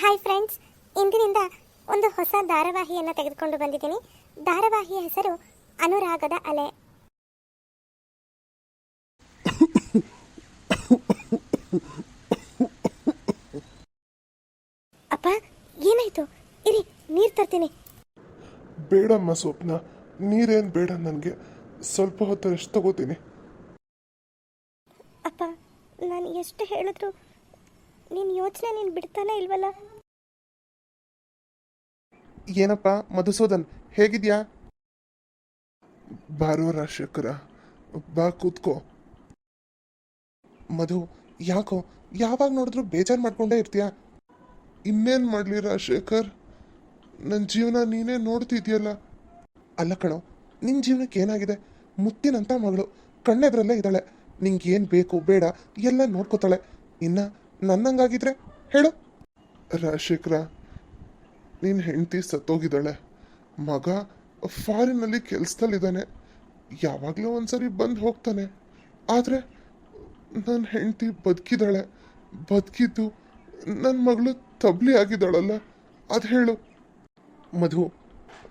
Hi friends ಇಂದಿನಿಂದ ಒಂದು ಹೊಸ ಧಾರಾವಾಹಿಯನ್ನು ತೆಗೆದುಕೊಂಡು ಬಂದಿದ್ದೀನಿ. ಧಾರಾವಾಹಿಯ ಹೆಸರು ಅನುರಾಗದ ಅಲೆ. ಅಪ್ಪ ಏನಾಯ್ತು? ಇರಿ ನೀರು ತರ್ತೀನಿ. ಬೇಡಮ್ಮ ಸ್ವಪ್ನ ನೀರೇನ್ ಬೇಡ ನನಗೆ. ಸ್ವಲ್ಪ ಹೊತ್ತು ರೆಸ್ಟ್ ತಗೋತೀನಿ? ಅಪ್ಪ ನಾನು ಎಷ್ಟು ಹೇಳಿದ್ರು ನೀನು ಯೋಚನೆ ನೀನು ಬಿಡ್ತಾನೆ ಇಲ್ವಲ್ಲ? ಏನಪ್ಪ, ಮಧುಸೂದನ್, ಹೇಗಿದ್ಯಾ? ಬಾರೋ ರಾಜಶೇಖರ, ಬಾ ಕೂತ್ಕೋ. ಮಧು, ಯಾಕೋ, ಯಾವಾಗ ನೋಡಿದ್ರು ಬೇಜಾರು ಮಾಡ್ಕೊಂಡೇ ಇರ್ತೀಯ? ಇನ್ನೇನು ಮಾಡಲಿ ರಾಜಶೇಖರ್? ನನ್ನ ಜೀವನ ನೀನೇ ನೋಡ್ತಿದ್ಯಲ್ಲ? ಅಲ್ಲ ಕಣೋ ನಿನ್ನ ಜೀವನಕ್ಕೆ ಏನಾಗಿದೆ? ಮುತ್ತಿನಂತ ಮಗಳು, ಕಣ್ಣೆದ್ರಲ್ಲೇ ಇದ್ದಾಳೆ. ನಿಂಗೆ ಏನು ಬೇಕು, ಬೇಡ, ಎಲ್ಲ ನೋಡ್ಕೋತಾಳೆ. ಇನ್ನ ನನ್ನಂಗಾಗಿದ್ರೆ ಹೇಳು. ರಾಜಶೇಖರ ನಿನ್ನ ಹೆಂಡತಿ ಸತ್ತೋಗಿದ್ದಾಳೆ. ಮಗ ಫಾರಿನಲ್ಲಿ ಕೆಲ್ಸದಲ್ಲಿದ್ದಾನೆ. ಯಾವಾಗಲೂ ಒಂದ್ಸರಿ ಬಂದು ಹೋಗ್ತಾನೆ. ಆದರೆ ನನ್ನ ಹೆಂಡತಿ ಬದುಕಿದ್ದಾಳೆ. ಬದುಕಿದ್ದು ನನ್ನ ಮಗಳು ತಬ್ಲಿ ಆಗಿದ್ದಾಳಲ್ಲ, ಅದು ಹೇಳು. ಮಧು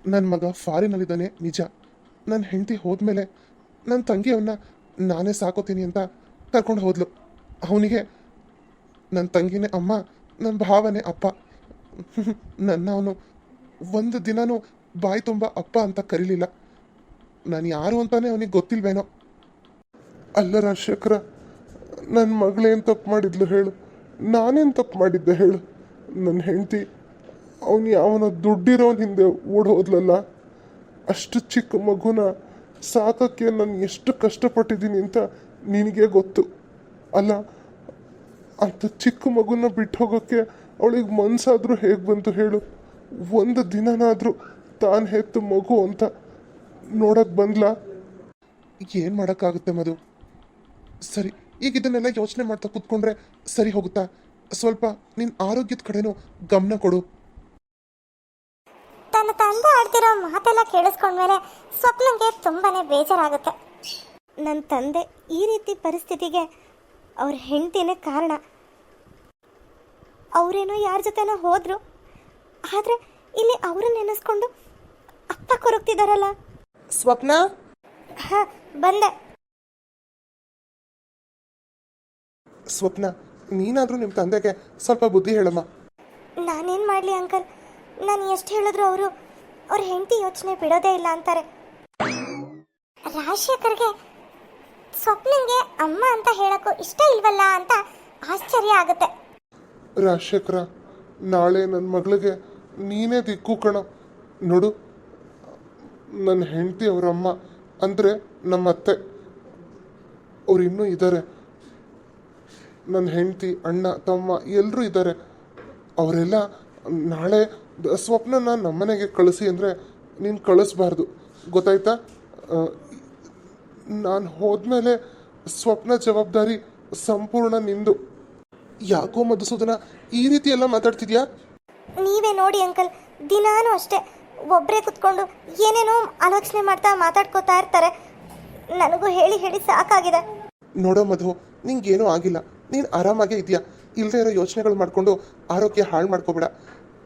ನನ್ನ ಮಗ ಫಾರಿನಲ್ಲಿದ್ದಾನೆ, ನಿಜ. ನನ್ನ ಹೆಂಡತಿ ಹೋದ್ಮೇಲೆ ನನ್ನ ತಂಗಿಯವನ್ನ ನಾನೇ ಸಾಕೋತೀನಿ ಅಂತ ಕರ್ಕೊಂಡು ಹೋದ್ಲು. ಅವನಿಗೆ ನನ್ನ ತಂಗಿನೇ ಅಮ್ಮ, ನನ್ನ ಭಾವನೆ ಅಪ್ಪ. ನನ್ನ ಅವನು ಒಂದು ದಿನನೂ ಬಾಯಿ ತುಂಬ ಅಪ್ಪ ಅಂತ ಕರೀಲಿಲ್ಲ. ನಾನು ಯಾರು ಅಂತಾನೆ ಅವನಿಗೆ ಗೊತ್ತಿಲ್ವೇನೋ. ಅಲ್ಲ ರಾಜಶೇಖರ ನನ್ನ ಮಗಳೇನು ತಪ್ಪು ಮಾಡಿದ್ಲು ಹೇಳು. ನಾನೇನು ತಪ್ಪು ಮಾಡಿದ್ದೆ ಹೇಳು. ನನ್ನ ಹೆಂಡತಿ, ಅವನು ಯಾವನ ದುಡ್ಡಿರೋನ್ ಹಿಂದೆ ಓಡ್ ಹೋದ್ಲಲ್ಲ ಅಷ್ಟು ಚಿಕ್ಕ ಮಗುನ ಸಾಕಕ್ಕೆ ನಾನು ಎಷ್ಟು ಕಷ್ಟಪಟ್ಟಿದ್ದೀನಿ ಅಂತ ನಿನಗೆ ಗೊತ್ತು. ಅಲ್ಲ ಅಂತ ಚಿಕ್ಕ ಮಗುನ ಬಿಟ್ಟು ಹೋಗೋಕ್ಕೆ ಅವಳಿಗೆ ಮನಸ್ಸಾದರೂ ಹೇಗೆ ಬಂತು ಹೇಳು. ಒಂದು ದಿನನಾದರೂ ತಾನು ಹೆತ್ತು ಮಗು ಅಂತ ನೋಡಕ್ಕೆ ಬಂದ್ಲಾ? ಏನು ಮಾಡೋಕ್ಕಾಗುತ್ತೆ ಮಧು? ಸರಿ, ಈಗ ಇದನ್ನೆಲ್ಲ ಯೋಚನೆ ಮಾಡ್ತಾ ಕೂತ್ಕೊಂಡ್ರೆ ಸರಿ ಹೋಗುತ್ತಾ? ಸ್ವಲ್ಪ ನಿನ್ನ ಆರೋಗ್ಯದ ಕಡೆನೂ ಗಮನ ಕೊಡು. ತನ್ನ ತಂದೆ ಆಡ್ತಿರೋ ಮಾತೆಲ್ಲ ಕೇಳಿಸ್ಕೊಂಡ್ಮೇಲೆ ಸ್ವಪ್ನಂಗೆ ತುಂಬಾನೇ ಬೇಜಾರಾಗುತ್ತೆ. ನನ್ನ ತಂದೆ ಈ ರೀತಿ ಪರಿಸ್ಥಿತಿಗೆ ಅವ್ರ ಹೆಂಡತಿನೇ ಕಾರಣ. ಅವರೇನೋ ಯಾರ ಜೊತೆನೋ ಹೋದ್ರು. ಆದರೆ ಇಲ್ಲಿ ಅವರು ನೆನೆಸ್ಕೊಂಡು ಅಪ್ಪ ಕೊರಗ್ತಿದಾರಲ್ಲ. ಸ್ವಪ್ನ? ಹ ಬಂದೆ. ಸ್ವಪ್ನ ನೀನಾದರೂ ನಿಮ್ಮ ತಂದೆಗೆ ಸ್ವಲ್ಪ ಬುದ್ಧಿ ಹೇಳಮ್ಮ. ನಾನೇನು ಮಾಡಲಿ ಅಂಕಲ್? ನಾನು ಎಷ್ಟು ಹೇಳಿದ್ರು ಅವರು ಅವ್ರ ಹೆಂಡತಿ ಯೋಚನೆ ಬಿಡೋದೇ ಇಲ್ಲ ಅಂತಾರೆ. ರಾಜಶೇಖರ್ಗೆ ಸ್ವಪ್ನಂಗೆ ಅಮ್ಮ ಅಂತ ಹೇಳಕ್ಕೂ ಇಷ್ಟ ಇಲ್ವಲ್ಲ ಅಂತ ಆಶ್ಚರ್ಯ ಆಗುತ್ತೆ. ರಾಜಶೇಖರ, ನಾಳೆ ನನ್ನ ಮಗಳಿಗೆ ನೀನೇ ದಿಕ್ಕು ಕಣ. ನೋಡು ನನ್ನ ಹೆಂಡತಿ ಅವರಮ್ಮ ಅಂದರೆ ನಮ್ಮ ಅತ್ತೆ ಅವ್ರು ಇನ್ನೂ ಇದ್ದಾರೆ ನನ್ನ ಹೆಂಡತಿ, ಅಣ್ಣ, ತಮ್ಮ ಎಲ್ಲರೂ ಇದ್ದಾರೆ ಅವರೆಲ್ಲ ನಾಳೆ ಸ್ವಪ್ನ ಸ್ವಪ್ನನ ನಮ್ಮನೆಗೆ ಕಳಿಸಿ ಅಂದರೆ ನೀನು ಕಳಿಸ್ಬಾರ್ದು. ಗೊತ್ತಾಯ್ತಾ? ನಾನು ಹೋದ್ಮೇಲೆ ಸ್ವಪ್ನ ಜವಾಬ್ದಾರಿ ಸಂಪೂರ್ಣ ನಿಂದು. ಯಾಕೋ ಮಧುಸೂದನ ಈ ರೀತಿ ಎಲ್ಲ ಮಾತಾಡ್ತಿದ್ಯಾ? ನೀವೇ ನೋಡಿ ಅಂಕಲ್ ದಿನಾನು ಅಷ್ಟೇ. ಒಬ್ಬರೇ ಕುತ್ಕೊಂಡು ಏನೇನೋ ಆಲೋಚನೆ ಮಾಡ್ತಾ ಮಾತಾಡ್ಕೋತಾ ಇರ್ತಾರೆ. ನನಗೂ ಹೇಳಿ ಹೇಳಿ ಸಾಕಾಗಿದೆ. ನೋಡೋ ಮಧು ನಿಂಗೇನೂ ಆಗಿಲ್ಲ. ನೀನು ಆರಾಮಾಗೇ ಇದೆಯಾ ಇಲ್ಲದೆ ಇರೋ ಯೋಚನೆಗಳು ಮಾಡಿಕೊಂಡು ಆರೋಗ್ಯ ಹಾಳು ಮಾಡ್ಕೋಬೇಡ.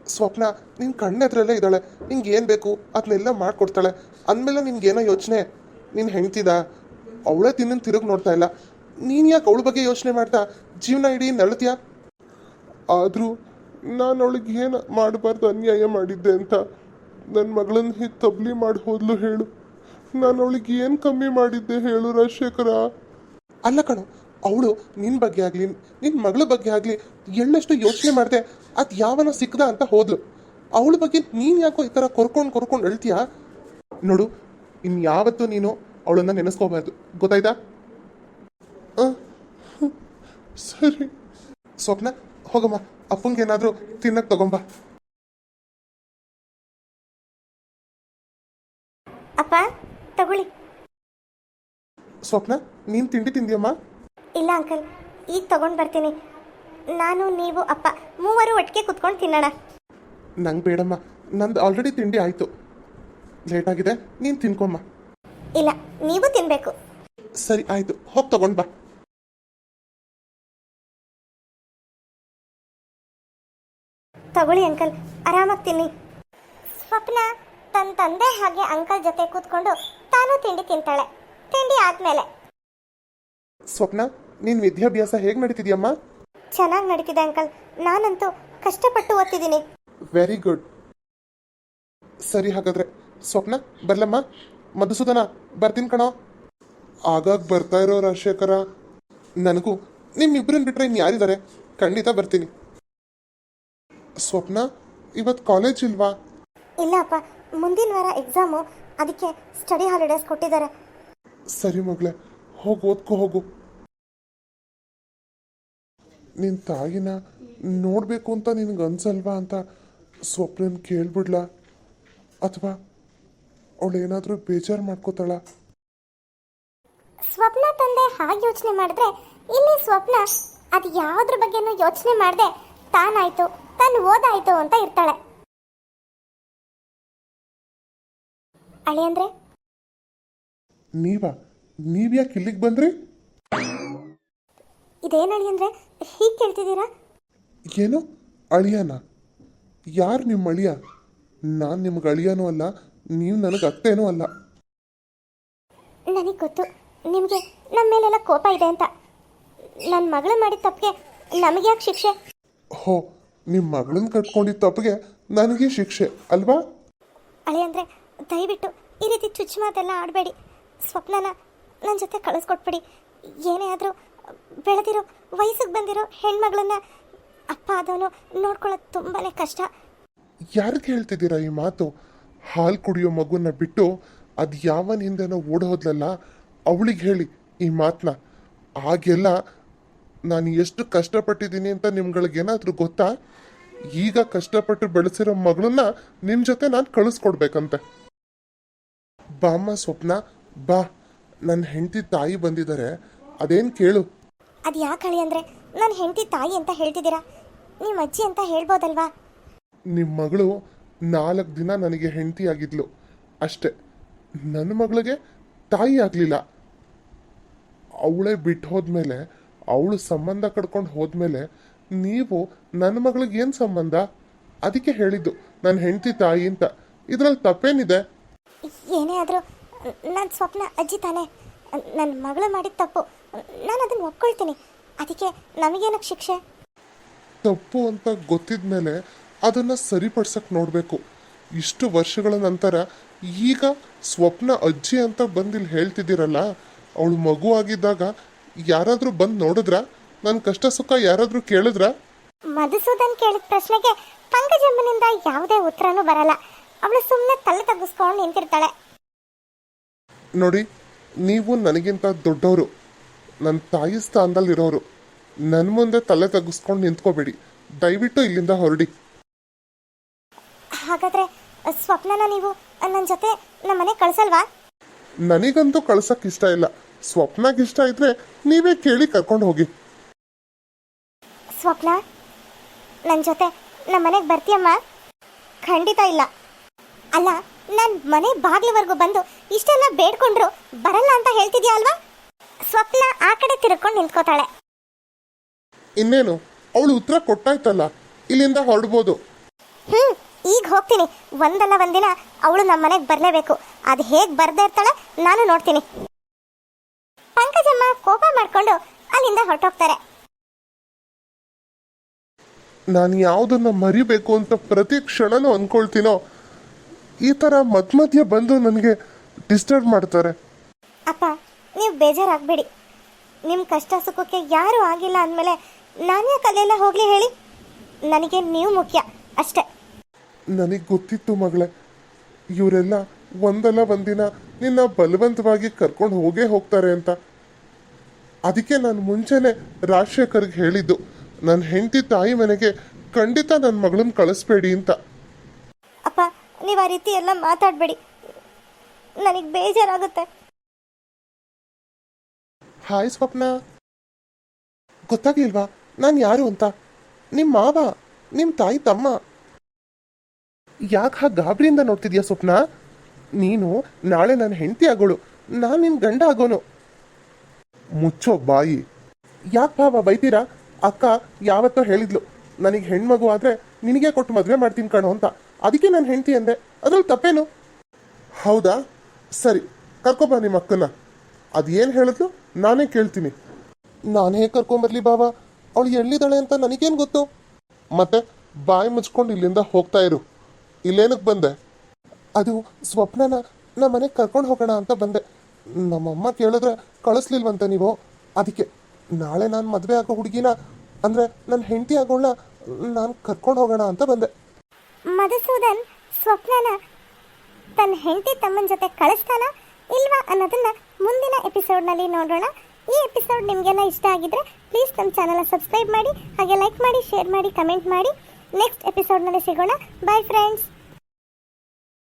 ಸ್ವಪ್ನ ನಿನ್ನ ಕಣ್ಣೆದ್ರಲ್ಲೇ ಇದ್ದಾಳೆ. ನಿಂಗೆ ಏನು ಬೇಕು? ಅದನ್ನೆಲ್ಲ ಮಾಡ್ಕೊಡ್ತಾಳೆ. ಅಂದಮೇಲೆ ನಿನ್ಗೇನೋ ಯೋಚನೆ. ನಿನ್ನ ಹೆಂಡ್ತಿದ? ಅವಳೇ ತಿನ್ನ ತಿರುಗಿ ನೋಡ್ತಾ ಇಲ್ಲ. ನೀನು ಯಾಕೆ ಅವಳ ಬಗ್ಗೆ ಯೋಚನೆ ಮಾಡ್ತಾ ಜೀವನ ಇಡೀ ನಳತಿಯ ಆದರೂ ನಾನು ಅವಳಿಗೆ ಏನು ಮಾಡಬಾರ್ದು ಅನ್ಯಾಯ ಮಾಡಿದ್ದೆ ಅಂತ. ನನ್ನ ಮಗಳನ್ನ ಹೀಗೆ ತಬ್ಲಿ ಮಾಡಿ ಹೋದ್ಲು ಹೇಳು. ನಾನು ಅವಳಿಗೆ ಏನು ಕಮ್ಮಿ ಮಾಡಿದ್ದೆ ಹೇಳು ರಾಜಶೇಖರ. ಅಲ್ಲ ಕಣ, ಅವಳು ನಿನ್ನ ಬಗ್ಗೆ ಆಗಲಿ ನಿನ್ನ ಮಗಳ ಬಗ್ಗೆ ಆಗಲಿ ಎಳ್ಳಷ್ಟು ಯೋಚನೆ ಮಾಡಿದೆ ಅದು ಯಾವನ ಸಿಕ್ಕದ ಅಂತ ಹೋದ್ಲು. ಅವಳ ಬಗ್ಗೆ ನೀನು ಯಾಕೋ ಈ ಥರ ಕೊರ್ಕೊಂಡು ಕೊರ್ಕೊಂಡು ಅಳ್ತೀಯಾ? ನೋಡು, ಇನ್ಯಾವತ್ತೂ ನೀನು ಅವಳನ್ನ ನೆನೆಸ್ಕೋಬಾರ್ದು. ಗೊತ್ತಾಯ್ತಾ? ಸರಿ. ಸ್ವಪ್ನ ಹೋಗಮ್ಮ. ಅಪ್ಪಂಗೇನಾದರೂ ತಿನ್ನಕ್ಕೆ ತಗೊಂಬ. ಅಪ್ಪ ತಗೊಳ್ಳಿ. ಸ್ವಪ್ನ ನೀನು ತಿಂಡಿ ತಿಂದಿಯಮ್ಮ? ಇಲ್ಲ ಅಂಕಲ್ ಈಗ ತಗೊಂಡು ಬರ್ತೀನಿ. ನಾನು ನೀವು ಅಪ್ಪ ಮೂವರು ಒಟ್ಟಿಗೆ ಕುತ್ಕೊಂಡು ತಿನ್ನೋಣ. ನಂಗೆ ಬೇಡಮ್ಮ ನಂದು ಆಲ್ರೆಡಿ ತಿಂಡಿ ಆಯಿತು. ಆಗಿದೆ ನೀನು ತಿನ್ಕೊಮ್ಮ ಇಲ್ಲ ನೀವು ತಿನ್ಬೇಕು. ಸರಿ ಆಯಿತು ಹೋಗಿ ತಗೊಂಡು ಬಾ. ತಗೊಳ್ಳಿ ಅಂಕಲ್. ಆರಾಮಾಗ್ತೀನಿ. ತಿನ್ನಿ ಸ್ವಪ್ನ ತನ್ನ ತಂದೆ ಹಾಗೆ ಅಂಕಲ್ ಜೊತೆ ಕೂತ್ಕೊಂಡು ತಾನು ತಿಂಡಿ ತಿಂತಾಳೆ. ತಿಂಡಿ ಆದ್ಮೇಲೆ. ಸ್ವಪ್ನ ನಿನ್ ವಿದ್ಯಾಭ್ಯಾಸ ಹೇಗೆ ನಡೀತಿದ್ಯಮ್ಮ? ಚೆನ್ನಾಗಿ ನಡೀತಿದೆ ಅಂಕಲ್. ನಾನಂತೂ ಕಷ್ಟಪಟ್ಟು ಓದ್ತಿದ್ದೀನಿ. ವೆರಿ ಗುಡ್ ಸರಿ ಹಾಗಾದ್ರೆ ಸ್ವಪ್ನ ಬರ್ಲಮ್ಮ. ಮಧುಸೂದನ ಬರ್ತೀನಿ ಕಣೋ. ಆಗಾಗ ಬರ್ತಾ ಇರೋ ರಾಜಶೇಖರ. ನನಗೂ ನಿಮ್ಮಿಬ್ಬರನ್ನ ಬಿಟ್ರೆ ಇನ್ನು ಯಾರಿದ್ದಾರೆ ಖಂಡಿತ ಬರ್ತೀನಿ. ಸ್ವಪ್ನ ಇವತ್ತು ಕಾಲೇಜ್ ಇಲ್ವಾ? ಇಲ್ಲಪ್ಪ ಮುಂದಿನ ವಾರ ಎಕ್ಸಾಮು ಅದಕ್ಕೆ ಸ್ಟಡಿ ಹಾಲಿಡೇಸ್ ಕೊಟ್ಟಿದ್ದಾರೆ. ಸರಿ ಮಗಳೇ ಹೋಗು ಓದ್ಕೋ ಹೋಗು. ನಿನ್ನ ತಾಯಿನ ನೋಡಬೇಕು ಅಂತ ನಿನಗೆ ಅನ್ಸಲ್ವಾ ಅಂತ ಸ್ವಪ್ನನ್ ಕೇಳ್ಬಿಡ್ಲ? ಅಥವಾ ಅವಳು ಏನಾದರೂ ಬೇಜಾರು ಮಾಡ್ಕೋತಾಳ? ಸ್ವಪ್ನ ತಂದೆ ಹಾಗೆ ಯೋಚನೆ ಮಾಡಿದ್ರೆ ಇಲ್ಲಿ ಸ್ವಪ್ನ ಅದು ಯಾವುದ್ರ ಬಗ್ಗೆನೂ ಯೋಚನೆ ಮಾಡದೆ ತಾನಾಯ್ತು. ತಾನು ಓದಾಯ್ತು ಅಂತ ಇರ್ತಾಳೆ. ಅಳಿಯಂದ್ರೆ ನೀವಾ? ನೀವ್ಯಾಕೆ ಇಲ್ಲಿಗೆ ಬಂದ್ರಿ? ಇದೇನಳಿ ಅಂದ್ರೆ? ಹೀಗೆ ಕೇಳ್ತಿದ್ದೀರಾ? ಏನು? ಅಳಿಯನ? ಯಾರು ನಿಮ್ಮ ಅಳಿಯ? ನಾನು ನಿಮ್ಗೆ ಅಳಿಯನೂ ಅಲ್ಲ ನೀವು ನನಗೆ ಅತ್ತೇನೂ ಅಲ್ಲ. ನನಗೆ ಗೊತ್ತು. ನಿಮಗೆ ನಮ್ಮ ಮೇಲೆಲ್ಲ ಕೋಪ ಇದೆ ಅಂತ. ನನ್ನ ಮಗಳು ಮಾಡಿದ ತಪ್ಪಿಗೆ ನಮಗೆ ಯಾಕೆ ಶಿಕ್ಷೆ? ಹೋ ನಿಮ್ಮ ಮಗಳನ್ನ ಕಟ್ಕೊಂಡಿದ್ದ ತಪ್ಪಿಗೆ ನನಗೆ ಶಿಕ್ಷೆ ಅಲ್ವಾ? ಅಳಿಯಂದ್ರೆ ದಯವಿಟ್ಟು ಈ ರೀತಿ ಚುಚ್ಚು ಮಾತೆಲ್ಲ ಆಡಬೇಡಿ. ಸ್ವಪ್ನನ ನನ್ನ ಜೊತೆ ಕಳಿಸ್ಕೊಟ್ಬಿಡಿ. ಏನೇ ಆದರೂ ಬೆಳೆದಿರೋ ವಯಸ್ಸಿಗೆ ಬಂದಿರೋ ಹೆಣ್ಮಗಳನ್ನ ಅಪ್ಪ ಆದವನು ನೋಡ್ಕೊಳ್ಳೋದು ತುಂಬಾ ಕಷ್ಟ. ಯಾರಿಗೆ ಹೇಳ್ತಿದ್ದೀರಾ ಈ ಮಾತು? ಹಾಲು ಕುಡಿಯೋ ಮಗುನ ಬಿಟ್ಟು ಅದು ಯಾವನ ಹಿಂದೆನೋ ಓಡೋದ್ಲಲ್ಲ ಅವಳಿಗೆ ಹೇಳಿ ಈ ಮಾತನ್ನ ಆಗೆಲ್ಲ ನಾನು ಎಷ್ಟು ಕಷ್ಟಪಟ್ಟಿದ್ದೀನಿ ಅಂತ ನಿಮ್ಗಳಿಗೇನಾದ್ರೂ ಗೊತ್ತಾ? ಈಗ ಕಷ್ಟಪಟ್ಟು ಬೆಳೆಸಿರೋ ಮಗಳನ್ನ ನಿಮ್ಮ ಜೊತೆ ನಾನು ಕಳಿಸ್ಕೊಡ್ಬೇಕಂತೆ. ಬಾಮ್ಮ ಸ್ವಪ್ನ ಬಾ. ನನ್ನ ಹೆಂಡತಿ ತಾಯಿ ಬಂದಿದ್ದಾರೆ ಅದೇನು ಕೇಳು. ಅದು ಯಾಕೆ ಅಳಿಯಂದ್ರೆ ನನ್ನ ಹೆಂಡತಿ ತಾಯಿ ಅಂತ ಹೇಳ್ತಿದ್ದೀರಾ? ನಿಮ್ಮ ಅಜ್ಜಿ ಅಂತ ಹೇಳ್ಬೋದಲ್ವಾ? ನಿಮ್ಮ ಮಗಳು ನಾಲ್ಕು ದಿನ ನನಗೆ ಹೆಂಡತಿ ಆಗಿದ್ಲು. ಅಷ್ಟೆ ನನ್ನ ಮಗಳಿಗೆ ತಾಯಿ ಆಗಲಿಲ್ಲ. ಅವಳೇ ಬಿಟ್ಟು ಹೋದ್ಮೇಲೆ ಅವಳು ಸಂಬಂಧ ಕಡ್ಕೊಂಡು ಹೋದ್ಮೇಲೆ ನೀವು ನನ್ನ ಮಗಳಿಗೆ ಏನು ಸಂಬಂಧ? ಅದಕ್ಕೆ ಹೇಳಿದ್ದು ನನ್ನ ಹೆಂಡತಿ ತಾಯಿ ಅಂತ. ಇದರಲ್ಲಿ ತಪ್ಪೇನಿದೆ? ಏನೇ ಆದರೂ ನನ್ನ ಸ್ವಪ್ನ ಅಜ್ಜಿ ತಾನೇ. ನನ್ನ ಮಗಳು ಮಾಡಿದ ತಪ್ಪು ನಾನು ಅದನ್ನು ಒಪ್ಕೊಳ್ತೀನಿ. ಅದಕ್ಕೆ ನಮಗೇನಕ್ಕೆ ಶಿಕ್ಷೆ? ತಪ್ಪು ಅಂತ ಗೊತ್ತಿದ್ಮೇಲೆ ಅದನ್ನು ಸರಿಪಡ್ಸಕ್ಕೆ ನೋಡಬೇಕು. ಇಷ್ಟು ವರ್ಷಗಳ ನಂತರ ಈಗ ಸ್ವಪ್ನ ಅಜ್ಜಿ ಅಂತ ಬಂದಿಲ್ಲಿ ಹೇಳ್ತಿದ್ದೀರಲ್ಲ ಅವಳು ಮಗು ಆಗಿದ್ದಾಗ ಯಾರಾದರೂ ಬಂದು ನೋಡಿದ್ರ? ನನ್ನ ಕಷ್ಟ ಸುಖ ಯಾರಾದರೂ ಕೇಳಿದ್ರ? ಮಧುಸೂದನ್ ಕೇಳಿದ ಪ್ರಶ್ನೆಗೆ ಪಂಕಜಮ್ಮನಿಂದ ಯಾವುದೇ ಉತ್ತರನೂ ಬರಲ್ಲ. ಅವಳು ಸುಮ್ಮನೆ ತಲೆ ತಗ್ಗಿಸ್ಕೊಂಡು ನಿಂತಿರ್ತಾಳೆ. ನೋಡಿ ನೀವು ನನಗಿಂತ ದೊಡ್ಡವರು ನನ್ನ ತಾಯಿ ಸ್ಥಾನದಲ್ಲಿರೋರು. ನನ್ನ ಮುಂದೆ ತಲೆ ತಗ್ಗಿಸ್ಕೊಂಡು ನಿಂತ್ಕೋಬೇಡಿ. ದಯವಿಟ್ಟು ಇಲ್ಲಿಂದ ಹೊರಡಿ. ಹಾಗಾದ್ರೆ ಸ್ವಪ್ನನ ನೀವು ನನ್ನ ಜೊತೆ ನಮ್ಮ ಮನೆ ಕಳ್ಸಲ್ವಾ? ನನಗಂತೂ ಕಳ್ಸಕ್ಕೆ ಇಷ್ಟ ಇಲ್ಲ. ಸ್ವಪ್ನಾಗ ಇಷ್ಟ ಇದ್ರೆ ನೀವೇ ಕೇಳಿ ಕರ್ಕೊಂಡು ಹೋಗಿ. ಸ್ವಪ್ನ? ನನ್ನ ಜೊತೆ ನಮ್ಮ ಮನೆಗೆ ಬರ್ತೀಯಮ್ಮ? ಖಂಡಿತ ಇಲ್ಲ. ಅಲ್ಲ ನನ್ನ ಮನೆ ಬಾಗ್ಲವರೆಗೂ ಬಂದು ಇಷ್ಟೆಲ್ಲ ಬೇಡ್ಕೊಂಡ್ರು ಬರಲ್ಲ ಅಂತ ಹೇಳ್ತಿದ್ಯಾ ಅಲ್ವಾ? ಸ್ವಪ್ನ ಆ ಕಡೆ ತಿರ್ಕೊಂಡು ನಿಂತ್ಕೋತಾಳೆ. ಇನ್ನೇನು? ಅವಳು ಉತ್ತರ ಕೊಟ್ಟಾಯ್ತಲ್ಲ ಇಲ್ಲಿಂದ ಹೊರಡ್ಬೋದು. ಹ್ಮ್ ಈಗ ಹೋಗ್ತೀನಿ. ಒಂದಲ್ಲ ಒಂದಿನ ಅವಳು ನಮ್ಮ ಮನೆಗೆ ಬರಲೇಬೇಕು. ಅದು ಹೇಗೆ ಬರ್ದೇ ಇರ್ತಾಳೆ ನಾನು ನೋಡ್ತೀನಿ ಪಂಕಜಮ್ಮ ಕೋಪ ಮಾಡ್ಕೊಂಡು ಅಲ್ಲಿಂದ ಹೊರಟೋಗ್ತಾರೆ. ನಾನು ಯಾವುದನ್ನ ಮರಿಬೇಕು ಅಂತ ಪ್ರತಿ ಕ್ಷಣನೂ ಅನ್ಕೊಳ್ತೀನೋ ಈ ಥರ ಮಧ್ಯ ಮಧ್ಯೆ ಬಂದು ನನಗೆ ಡಿಸ್ಟರ್ಬ್ ಮಾಡ್ತಾರೆ. ಅಪ್ಪ ನೀವು ಬೇಜಾರಾಗಬೇಡಿ. ನಿಮ್ಮ ಕಷ್ಟ ಸುಖಕ್ಕೆ ಯಾರೂ ಆಗಿಲ್ಲ ಅಂದಮೇಲೆ ನಾನು ಯಾಕೆ ಹೋಗಲಿ ಹೇಳಿ? ನನಗೆ ನೀವು ಮುಖ್ಯ ಅಷ್ಟೇ. ನನಗೆ ಗೊತ್ತಿತ್ತು ಮಗಳೇ ಇವರೆಲ್ಲ ಒಂದಲ್ಲ ಒಂದಿನ ನಿನ್ನ ಬಲವಂತವಾಗಿ ಕರ್ಕೊಂಡು ಹೋಗೇ ಹೋಗ್ತಾರೆ ಅಂತ. ಅದಕ್ಕೆ ನಾನು ಮುಂಚೆನೆ ರಾಜಶೇಖರ್ಗೆ ಹೇಳಿದ್ದು ನನ್ನ ಹೆಂಡತಿ ತಾಯಿ ಮನೆಗೆ ಖಂಡಿತ ನನ್ನ ಮಗಳನ್ನ ಕಳಿಸ್ಬೇಡಿ ಅಂತ. ಅಪ್ಪ ನೀವು ಆ ರೀತಿ ಎಲ್ಲ ಮಾತಾಡಬೇಡಿ. ನನಗೆ ಬೇಜಾರಾಗುತ್ತೆ. ಹಾಯ್ ಸ್ವಪ್ನ. ಗೊತ್ತಾಗ್ಲಿಲ್ವಾ? ನಾನು ಯಾರು ಅಂತ? ನಿಮ್ಮ ಮಾವ ನಿಮ್ಮ ತಾಯಿ ತಮ್ಮ. ಯಾಕೆ ಹಾ ಗಾಬರಿಯಿಂದ ನೋಡ್ತಿದ್ಯಾ ಸ್ವಪ್ನ? ನೀನು ನಾಳೆ ನನ್ನ ಹೆಂಡತಿ ಆಗೋಳು. ನಾನು ನಿನ್ನ ಗಂಡ ಆಗೋನು. ಮುಚ್ಚೋ ಬಾಯಿ ಯಾಕೆ ಭಾವ ಬೈತೀರಾ? ಅಕ್ಕ ಯಾವತ್ತೋ ಹೇಳಿದ್ಲು, ನನಗೆ ಹೆಣ್ಮಗು ಆದರೆ ನಿನಗೆ ಕೊಟ್ಟು ಮದುವೆ ಮಾಡ್ತೀನಿ ಕಣೋ ಅಂತ. ಅದಕ್ಕೆ ನಾನು ಹೆಂಡ್ತಿ ಅಂದೆ. ಅದ್ರಲ್ಲಿ ತಪ್ಪೇನು? ಹೌದಾ? ಸರಿ, ಕರ್ಕೊಬಾ ನಿಮ್ಮ ಅಕ್ಕನ. ಏನು ಹೇಳಿದ್ಲು? ನಾನೇ ಕೇಳ್ತೀನಿ. ನಾನೇ ಕರ್ಕೊಂಬರ್ಲಿ ಬಾಬಾ ಅವಳು ಎಲ್ಲಿದ್ದಾಳೆ ಅಂತ ನನಗೇನು ಗೊತ್ತು? ಮತ್ತೆ ಬಾಯಿ ಮುಚ್ಕೊಂಡು ಇಲ್ಲಿಂದ ಹೋಗ್ತಾ ಇರು. ಇಲ್ಲೇನಕ್ಕೆ ಬಂದೆ? ಅದು ಸ್ವಪ್ನನ ನಮ್ಮ ಮನೆಗೆ ಕರ್ಕೊಂಡು ಹೋಗೋಣ ಅಂತ ಬಂದೆ. ನಮ್ಮಮ್ಮ ಕೇಳಿದ್ರೆ ಕಳಿಸ್ಲಿಲ್ವಂತೆ ನೀವು. ಅದಕ್ಕೆ ನಾಳೆ ನಾನು ಮದುವೆ ಆಗೋ ಹುಡುಗಿನ, ಅಂದ್ರೆ ನನ್ನ ಹೆಂಡತಿ ಆಗೋಣ ನಾನು ಕರ್ಕೊಂಡು ಹೋಗೋಣ ಅಂತ ಬಂದೆ. ಮಧುಸೂದನ್, ಸ್ವಪ್ನನ ತನ್ನ ಹೆಂಡತಿ ತಮ್ಮನ ಜೊತೆ ಕಳಿಸ್ತಾನ ಇಲ್ವಾ ಅನ್ನೋದನ್ನ ಮುಂದಿನ ಎಪಿಸೋಡ್ನಲ್ಲಿ ನೋಡೋಣ. ಈ ಎಪಿಸೋಡ್ ನಿಮಗೆಲ್ಲ ಇಷ್ಟ ಆಗಿದ್ರೆ ಪ್ಲೀಸ್ ನಮ್ಮ ಚಾನಲ್ನ ಸಬ್ಸ್ಕ್ರೈಬ್ ಮಾಡಿ, ಹಾಗೆ ಲೈಕ್ ಮಾಡಿ ಶೇರ್ ಮಾಡಿ ಕಮೆಂಟ್ ಮಾಡಿ. ನೆಕ್ಸ್ಟ್ ಎಪಿಸೋಡ್ನಲ್ಲಿ ಸಿಗೋಣ. Bye friends